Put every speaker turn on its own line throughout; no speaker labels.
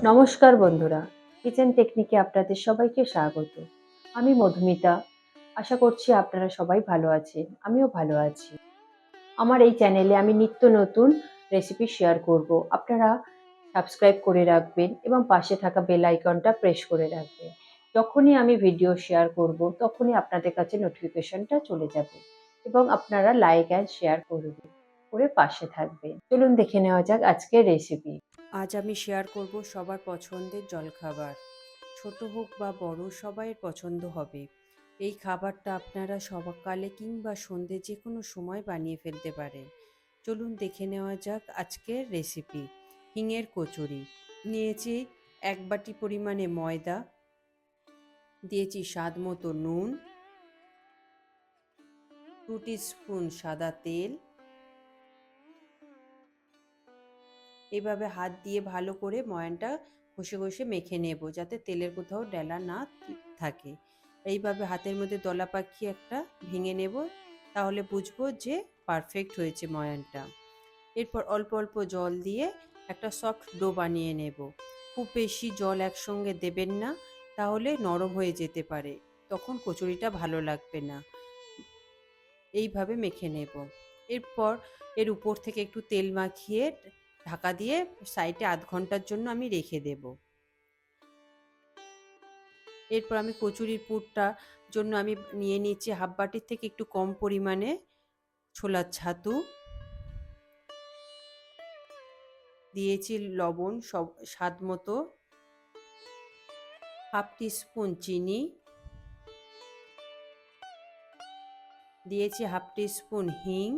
নমস্কার বন্ধুরা কিচেন টেকনিকে আপনাদের সবাইকে স্বাগত। আমি মধুমিতা, আশা করছি আপনারা সবাই ভালো আছেন, আমিও ভালো আছি। আমার এই চ্যানেলে আমি নিত্য নতুন রেসিপি শেয়ার করব। আপনারা সাবস্ক্রাইব করে রাখবেন এবং পাশে থাকা বেল আইকনটা প্রেস করে রাখবেন। যখনই আমি ভিডিও শেয়ার করব, তখনই আপনাদের কাছে নোটিফিকেশনটা চলে যাবে এবং আপনারা লাইক অ্যান্ড শেয়ার করবেন করে পাশে থাকবেন। চলুন দেখে নেওয়া যাক আজকের রেসিপি
আজ আমি শেয়ার করব সবার পছন্দের জলখাবার। ছোট হোক বা বড়, সবাইয়ের পছন্দ হবে। এই খাবারটা আপনারা সকালে কিংবা সন্ধে যে কোনো সময় বানিয়ে ফেলতে পারেন। চলুন দেখে নেওয়া যাক আজকের রেসিপি হিঙের কচুরি। নিয়েছি এক বাটি পরিমাণে ময়দা। দিয়েছি স্বাদ মতো নুন। টু স্পুন সাদা তেল। এইভাবে হাত দিয়ে ভালো করে ময়ানটা ঘষে ঘষে মেখে নেব যাতে তেলের কোথাও ডেলা না থাকে। এইভাবে হাতের মধ্যে দলা পাখি একটা ভেঙে নেব, তাহলে বুঝব যে পারফেক্ট হয়েছে ময়ানটা। এরপর অল্প অল্প জল দিয়ে একটা সফট ডো বানিয়ে নেব। খুব বেশি জল একসঙ্গে দেবেন না, তাহলে নরম হয়ে যেতে পারে। তখন কচুরিটা ভালো লাগবে না। এইভাবে মেখে নেব। এরপর এর উপর থেকে একটু তেল মাখিয়ে ঢাকা দিয়ে সাইডে আধ ঘণ্টার জন্য আমি রেখে দেব। এরপর আমি কচুরির পুরটা জন্য আমি নিয়ে নিচ্ছি হাফ বাটির থেকে একটু কম পরিমাণে ছোলার ছাতু। দিয়েছি লবণ সব স্বাদ মতো। হাফ স্পুন চিনি। দিয়েছি হাফ স্পুন হিং।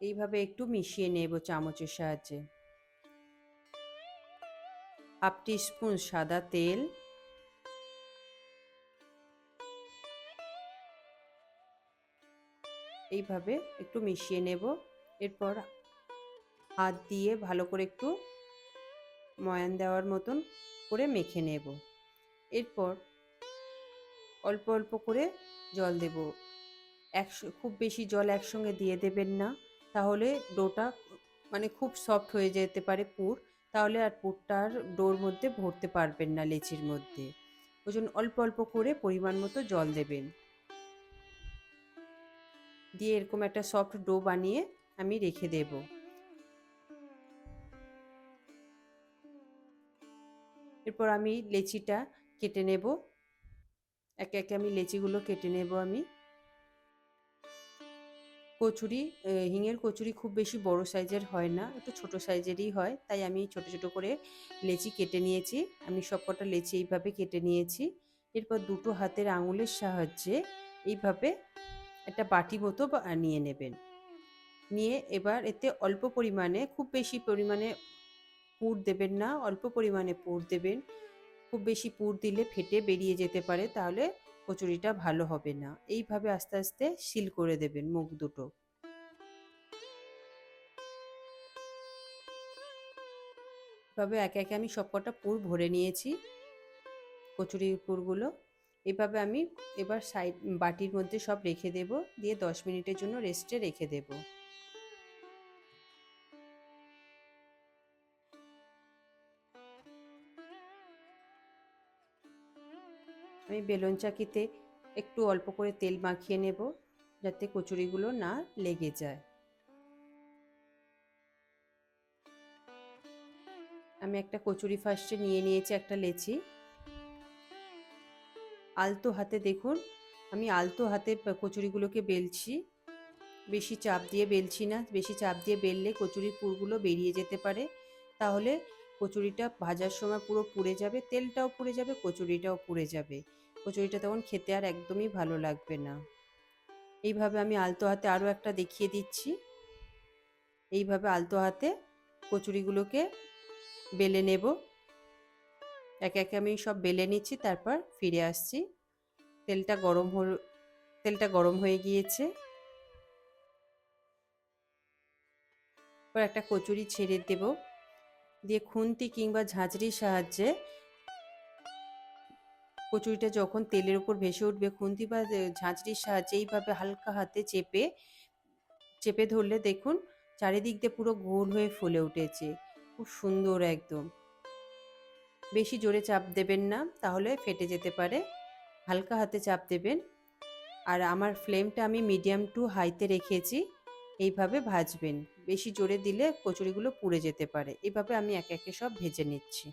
এইভাবে একটু মিশিয়ে নেব চামচের সাহায্যে। হাফ স্পুন সাদা তেল। এইভাবে একটু মিশিয়ে নেব। এরপর হাত দিয়ে ভালো করে একটু ময়ান দেওয়ার মতন করে মেখে নেব। এরপর অল্প অল্প করে জল দেব। একশো, খুব বেশি জল একসঙ্গে দিয়ে দেবেন না। তাহলে ডোটা মানে খুব সফট হয়ে যেতে পারে পুর। তাহলে আর পুরটার ডোর মধ্যে ভরতে পারবেন না লেচির মধ্যে। ওই জন্য অল্প অল্প করে পরিমাণ মতো জল দেবেন। দিয়ে এরকম একটা সফট ডো বানিয়ে আমি রেখে দেব। এরপর আমি লেচিটা কেটে নেব। একে একে আমি লেচিগুলো কেটে নেব আমি। কচুরি হিঙের কচুরি খুব বেশি বড় সাইজের হয় না, একটু ছোট সাইজেরই হয়, তাই আমি ছোট ছোট করে লেচি কেটে নিয়েছি। আমি সবকটা লেচি এইভাবে কেটে নিয়েছি। এরপর দুটো হাতের আঙুলের সাহায্যে এইভাবে একটা বাটি মতো নিয়ে নেবেন। নিয়ে এবার এতে অল্প পরিমাণে, খুব বেশি পরিমাণে পুর দেবেন না, অল্প পরিমাণে পুর দেবেন। খুব বেশি পুর দিলে ফেটে বেরিয়ে যেতে পারে, তাহলে কচুরিটা ভালো হবে না। এইভাবে আস্তে আস্তে সিল করে দেবেন মুখ দুটো। এভাবে একে একে আমি সবকটা পুর ভরে নিয়েছি, কচুরির পুরগুলো। এভাবে আমি এবার সাইড, বাটির মধ্যে সব রেখে দেব। দিয়ে দশ মিনিটের জন্য রেস্টে রেখে দেব। আমি বেলন চাকিতে একটু অল্প করে তেল মাখিয়ে নেব, যাতে কচুরিগুলো না লেগে যায়। আমি একটা কচুরি ফার্স্টে নিয়ে নিয়েছি একটা লেচি। আলতো হাতে দেখুন, আমি আলতো হাতে কচুরিগুলোকে বেলছি। বেশি চাপ দিয়ে বেলছি না, বেশি চাপ দিয়ে বেললে কচুরির পুরগুলো বেরিয়ে যেতে পারে। তাহলে কচুরিটা ভাজার সময় পুরো পুড়ে যাবে, তেলটাও পুড়ে যাবে, কচুরিটাও পুড়ে যাবে। কচুরিটা তখন খেতে আর একদমই ভালো লাগবে না। এইভাবে আমি আলতো হাতে আরও একটা দেখিয়ে দিচ্ছি। এইভাবে আলতো হাতে কচুরিগুলোকে বেলে নেব। একে একে আমি সব বেলে নিচ্ছি, তারপর ফিরে আসছি। তেলটা গরম তেলটা গরম হয়ে গিয়েছে। এবার একটা কচুরি ছেড়ে দেব। দিয়ে খুন্তি কিংবা ঝাঁঝরির সাহায্যে কচুরিটা যখন তেলের উপর ভেসে উঠবে, খুন্তি বা ঝাঁঝরির সাহায্যে এইভাবে হালকা হাতে চেপে চেপে ধরলে দেখুন চারিদিক দিয়ে পুরো গোল হয়ে ফুলে উঠেছে। খুব সুন্দর একদম। বেশি জোরে চাপ দেবেন না, তাহলে ফেটে যেতে পারে। হালকা হাতে চাপ দেবেন। আর আমার ফ্লেমটা আমি মিডিয়াম টু হাইতে রেখেছি। এইভাবে ভাজবেন। বেশি জোরে দিলে কচুরিগুলো পুড়ে যেতে পারে। এভাবে আমি একে একে সব ভেজে নিচ্ছি।